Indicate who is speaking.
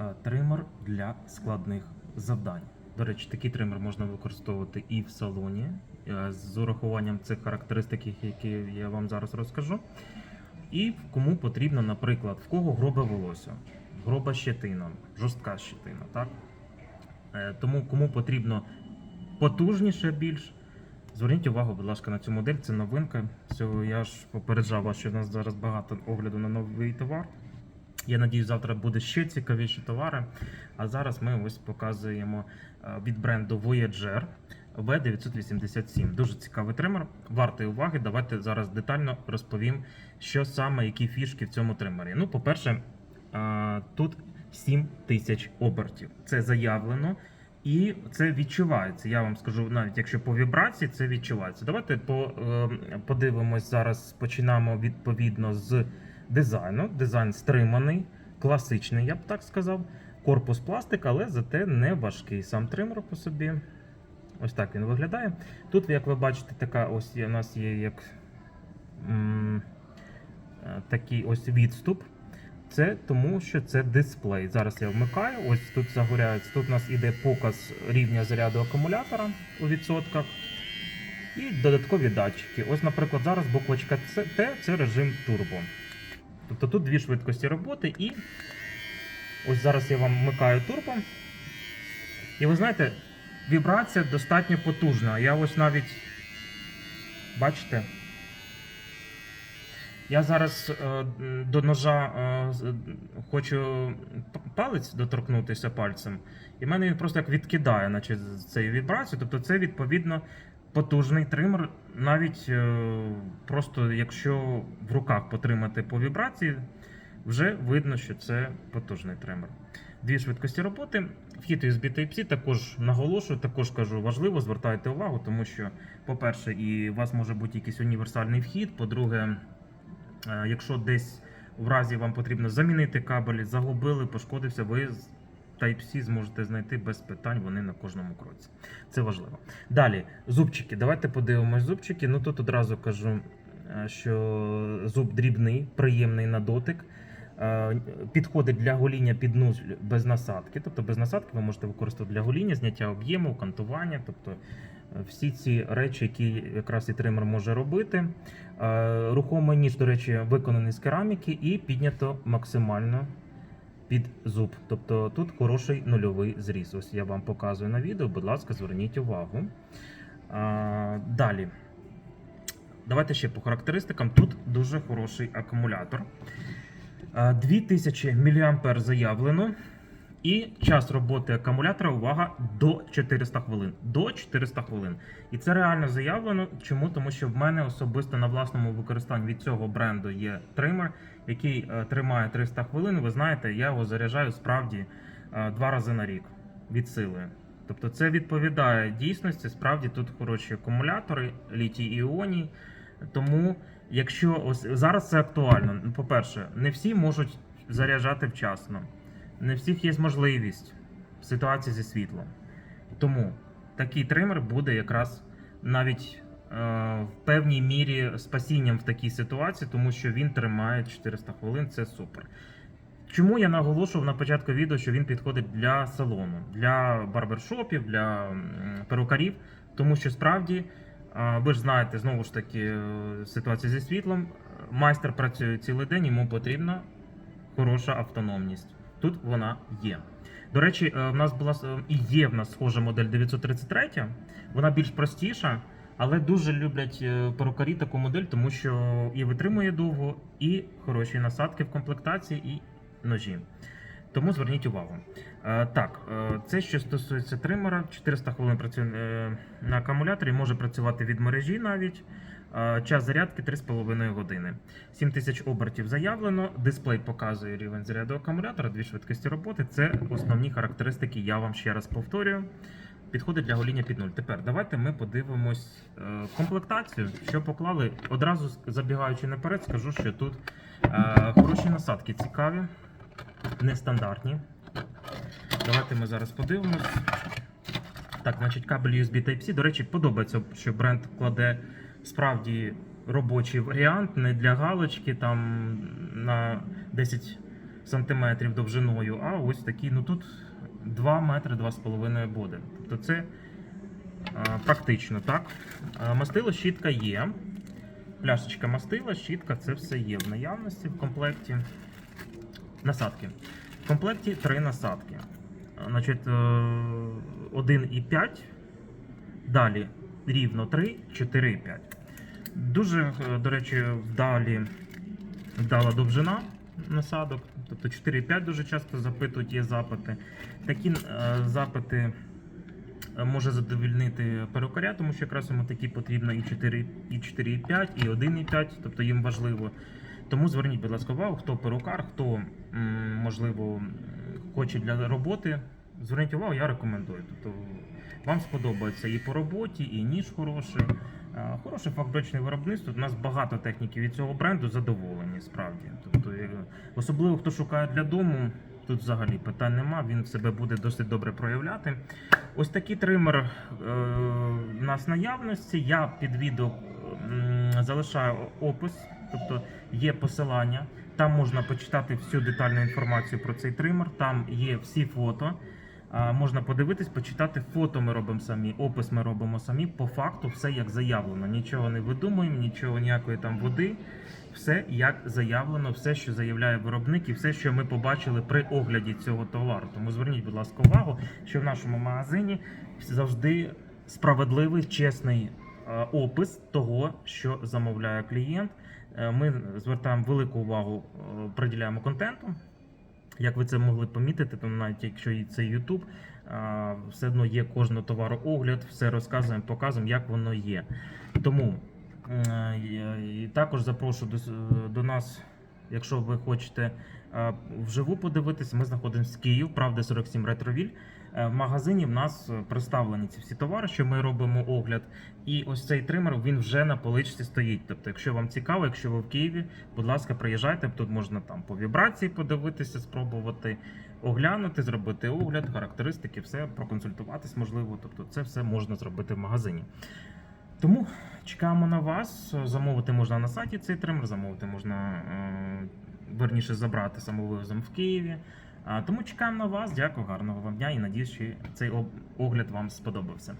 Speaker 1: е, тример для складних завдань. До речі, такий тример можна використовувати і в салоні е, з урахуванням цих характеристик, які я вам зараз розкажу. І кому потрібно, наприклад, в кого грубе волосся, груба щетина, жорстка щетина, так? Е, Тому кому потрібно потужніше більш. Зверніть увагу, будь ласка, на цю модель. Це новинка. Всього я ж попереджав вас, що в нас зараз багато огляду на новий товар. Я надію, завтра буде ще цікавіші товари. А зараз ми ось показуємо е, від бренду Voyager V987. Дуже цікавий тример, вартий уваги. Давайте зараз детально розповім, що саме, які фішки в цьому тримері. Ну, по-перше, е, тут 7 тисяч обертів. Це заявлено. І це відчувається. Я вам скажу, навіть якщо по вібрації це відчувається. Давайте по, е, подивимось зараз. Починаємо відповідно з дизайну. Дизайн стриманий, класичний, я б так сказав. Корпус пластик, але зате не важкий. Сам тример по собі. Ось так він виглядає. Тут, як ви бачите, така ось у нас є як м, е, такий ось відступ. Це тому, що це дисплей. Зараз я вмикаю. Ось тут загоряється. Тут у нас іде показ рівня заряду акумулятора у відсотках. І додаткові датчики. Ось, наприклад, зараз буквочка Т це режим турбо. Тобто тут дві швидкості роботи, і ось зараз я вам вмикаю турбо. І ви знаєте, вібрація достатньо потужна. Я ось навіть бачите. Я зараз е, до ножа е, хочу палець доторкнутися пальцем, і в мене він просто як відкидає наче, з цією вібрацією. Тобто це відповідно потужний тример. Навіть е, просто якщо в руках потримати по вібрації, вже видно, що це потужний тример. Дві швидкості роботи. Вхід USB Type-C також наголошую, також кажу, важливо, звертайте увагу, тому що, по-перше, і у вас може бути якийсь універсальний вхід. По-друге, Е, Якщо десь в разі вам потрібно замінити кабелі, загубили, пошкодився, ви Type-C зможете знайти без питань, вони на кожному кроці. Це важливо. Далі, зубчики. Давайте подивимось зубчики. Ну тут одразу кажу, е, що зуб дрібний, приємний на дотик. Е, Підходить для гоління під нуль без насадки. Тобто без насадки ви можете використовувати для гоління, зняття об'єму, кантування. Тобто е, всі ці речі, які якраз і тример може робити. Рухомий ніж, до речі, виконаний з кераміки і піднято максимально під зуб. Тобто тут хороший нульовий зріз. Ось я вам показую на відео, будь ласка, зверніть увагу. А, Далі. Давайте ще по характеристикам. Тут дуже хороший акумулятор. 2000 мА заявлено. І час роботи акумулятора, увага, до 400 хвилин. До 400 хвилин. І це реально заявлено. Чому? Тому що в мене особисто на власному використанні від цього бренду є тример, який е, тримає 300 хвилин. Ви знаєте, я його заряджаю справді е, два рази на рік від сили. Тобто це відповідає дійсності. Справді тут хороші акумулятори, літій іоній. Тому, якщо ось зараз це актуально, по-перше, не всі можуть заряджати вчасно, не всіх є можливість ситуації зі світлом. Тому такий тример буде якраз навіть е, в певній мірі спасінням в такій ситуації, тому що він тримає 400 хвилин, це супер. Чому я наголошував на початку відео, що він підходить для салону, для барбершопів, для перукарів, тому що справді, е, ви ж знаєте, знову ж таки, е, ситуація зі світлом. Майстер працює цілий день, йому потрібна хороша автономність. Тут вона є. До речі, е, в нас була е, і є в нас схожа модель 933. Вона більш простіша, але дуже люблять е, перукарі таку модель, тому що і витримує довго, і хороші насадки в комплектації, і ножі. Тому зверніть увагу. Так, це що стосується тримера, 400 хвилин працює на акумуляторі, може працювати від мережі навіть. Е, Час зарядки 3,5 години. 7000 обертів заявлено. Дисплей показує рівень заряду акумулятора, дві швидкості роботи. Це основні характеристики. Я вам ще раз повторюю. Підходить для гоління під нуль. Тепер давайте ми подивимось е, комплектацію, що поклали. Одразу забігаючи наперед, скажу, що тут е, хороші насадки цікаві, нестандартні. Давайте ми зараз подивимось. Так, значить, кабель USB Type-C. До речі, подобається, що бренд кладе справді робочий варіант, не для галочки там на 10 сантиметрів довжиною, а ось такі, ну тут 2 метри 2,5 буде. Тобто це е, практично, так? Е, Мастило щітка є. Пляшечка мастила, щітка, це все є в наявності в комплекті. Насадки. В комплекті три насадки. Е, Значить, 1,5. Далі рівно 3, 4 і 5. Дуже, е, до речі, вдалі вдала довжина насадок. Тобто 4,5 дуже часто запитують, є запити. Такі е, запити е, може задовільнити перукаря, тому що якраз йому такі потрібно і 4, і 4,5, і 1,5, тобто їм важливо. Тому зверніть, будь ласка, увагу, хто перукар, хто можливо хоче для роботи. Зверніть увагу, я рекомендую. Тобто вам сподобається і по роботі, і ніж хороший. Е, Хороше фабричне виробництво. У нас багато техніки від цього бренду задоволені, справді. Тобто, е, особливо хто шукає для дому, тут взагалі питань нема, він себе буде досить добре проявляти. Ось такий тример е, у нас наявності. Я під відео залишаю опис, тобто є посилання. Там можна почитати всю детальну інформацію про цей тример. Там є всі фото. Можна подивитись, почитати фото. Ми робимо самі, опис ми робимо самі. По факту, все як заявлено. Нічого не видумуємо, нічого ніякої там води. Все як заявлено, все, що заявляє виробник, і все, що ми побачили при огляді цього товару. Тому зверніть, будь ласка, увагу, що в нашому магазині завжди справедливий, чесний опис того, що замовляє клієнт. Е, Ми звертаємо велику увагу, е, приділяємо контенту. Як ви це могли помітити, то навіть якщо і це YouTube, все одно є кожного товару огляд, все розказуємо, показуємо, як воно є. Тому е, і також запрошую до, до нас, якщо ви хочете вживу подивитися, ми знаходимося в Київ, правда 47 Ретровіль. Е, В магазині в нас е, представлені ці всі товари, що ми робимо огляд. І ось цей тример він вже на поличці стоїть. Тобто, якщо вам цікаво, якщо ви в Києві, будь ласка, приїжджайте. Тут можна там по вібрації подивитися, спробувати оглянути, зробити огляд, характеристики, все проконсультуватись можливо. Тобто, це все можна зробити в магазині. Тому чекаємо на вас. Замовити можна на сайті цей тример, замовити можна е, верніше забрати самовивозом в Києві. Тому чекаємо на вас. Дякую, гарного вам дня і надіюсь, що цей огляд вам сподобався.